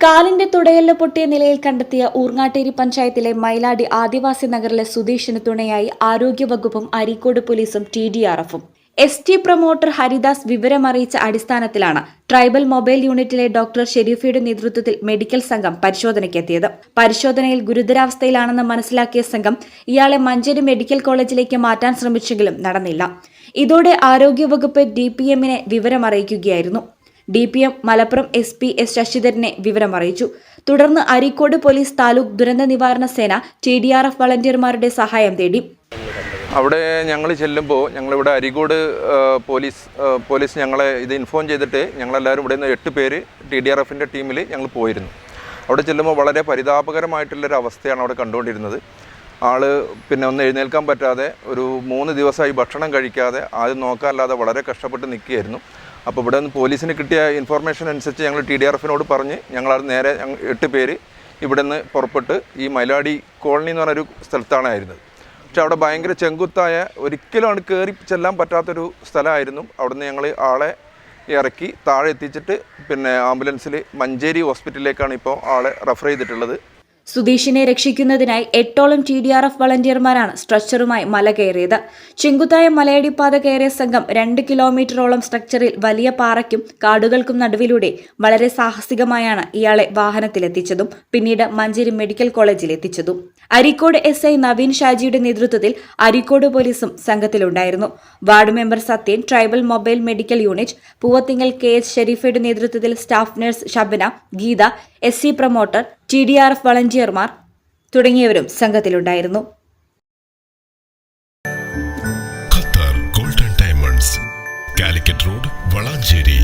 കാലിന്റെ തുടയല്ല പൊട്ടിയ നിലയിൽ കണ്ടെത്തിയ ഊർങ്ങാട്ടേരി പഞ്ചായത്തിലെ മൈലാടി ആദിവാസി നഗറിലെ സുധീഷിന് തുണയായി ആരോഗ്യവകുപ്പും അരീക്കോട് പോലീസും ടി ഡി ആർ എഫും. എസ് ടി പ്രൊമോട്ടർ ഹരിദാസ് വിവരമറിയിച്ച അടിസ്ഥാനത്തിലാണ് ട്രൈബൽ മൊബൈൽ യൂണിറ്റിലെ ഡോക്ടർ ഷെരീഫയുടെ നേതൃത്വത്തിൽ മെഡിക്കൽ സംഘം പരിശോധനയ്ക്കെത്തിയത്. പരിശോധനയിൽ ഗുരുതരാവസ്ഥയിലാണെന്ന് മനസ്സിലാക്കിയ സംഘം ഇയാളെ മഞ്ചേരി മെഡിക്കൽ കോളേജിലേക്ക് മാറ്റാൻ ശ്രമിച്ചെങ്കിലും നടന്നില്ല. ഇതോടെ ആരോഗ്യവകുപ്പ് ഡി പി എമ്മിനെ വിവരമറിയിക്കുകയായിരുന്നു. D P M Malappuram S P S ശശിധരനെ വിവരമറിയിച്ചു. തുടർന്ന് അരീക്കോട് പോലീസ് താലൂക്ക് ദുരന്ത നിവാരണ സേന ടി ഡി ആർ എഫ് വളണ്ടിയർമാരുടെ സഹായം തേടി. അവിടെ ഞങ്ങൾ ചെല്ലുമ്പോൾ ഞങ്ങളിവിടെ അരികോട് പോലീസ് പോലീസ് ഞങ്ങളെ ഇത് ഇൻഫോം ചെയ്തിട്ട് ഞങ്ങളെല്ലാവരും ഇവിടെ നിന്ന് എട്ട് പേര് ടി ഡി ആർ എഫിന്റെ ടീമിൽ ഞങ്ങൾ പോയിരുന്നു. അവിടെ ചെല്ലുമ്പോൾ വളരെ പരിതാപകരമായിട്ടുള്ളൊരു അവസ്ഥയാണ് അവിടെ കണ്ടുകൊണ്ടിരുന്നത്. ആൾ പിന്നെ ഒന്ന് എഴുന്നേൽക്കാൻ പറ്റാതെ ഒരു മൂന്ന് ദിവസമായി ഭക്ഷണം കഴിക്കാതെ ആദ്യം നോക്കാനല്ലാതെ വളരെ കഷ്ടപ്പെട്ട് നിൽക്കുകയായിരുന്നു. അപ്പോൾ ഇവിടെ നിന്ന് പോലീസിന് കിട്ടിയ ഇൻഫോർമേഷൻ അനുസരിച്ച് ഞങ്ങൾ ടി ഡി ആർ എഫിനോട് പറഞ്ഞ് ഞങ്ങളത് നേരെ എട്ട് പേര് ഇവിടെ നിന്ന് പുറപ്പെട്ട് ഈ മൈലാടി കോളനി എന്ന് പറഞ്ഞൊരു സ്ഥലത്താണ് ആയിരുന്നത്. പക്ഷെ അവിടെ ഭയങ്കര ചെങ്കുത്തായ ഒരിക്കലും അവിടെ കയറി ചെല്ലാൻ പറ്റാത്തൊരു സ്ഥലമായിരുന്നു. അവിടുന്ന് ഞങ്ങൾ ആളെ ഇറക്കി താഴെ എത്തിച്ചിട്ട് പിന്നെ ആംബുലൻസിൽ മഞ്ചേരി ഹോസ്പിറ്റലിലേക്കാണ് ഇപ്പോൾ ആളെ റെഫർ ചെയ്തിട്ടുള്ളത്. സുധീഷിനെ രക്ഷിക്കുന്നതിനായി എട്ടോളം ടി ഡി ആർ എഫ് വളണ്ടിയർമാരാണ് സ്ട്രക്ചറുമായി മല കയറിയത്. ചെങ്കുത്തായ മലയടിപ്പാത കയറിയ സംഘം രണ്ട് കിലോമീറ്ററോളം സ്ട്രക്ചറിൽ വലിയ പാറയ്ക്കും കാടുകൾക്കും നടുവിലൂടെ വളരെ സാഹസികമായാണ് ഇയാളെ വാഹനത്തിലെത്തിച്ചതും പിന്നീട് മഞ്ചേരി മെഡിക്കൽ കോളേജിൽ എത്തിച്ചതും അരിക്കോട് എസ് ഐ നവീൻ ഷാജിയുടെ നേതൃത്വത്തിൽ അരിക്കോട് പോലീസും സംഘത്തിലുണ്ടായിരുന്നു. Ward member Sathyan tribal mobile medical unit Poovathingal K S ഷെരീഫയുടെ നേതൃത്വത്തിൽ staff nurse Shabana Geetha S C promoter T D R F വളണ്ടിയർമാർ തുടങ്ങിയവരും സംഘത്തിലുണ്ടായിരുന്നു. Qatar golden diamonds Calicut road Valanchery.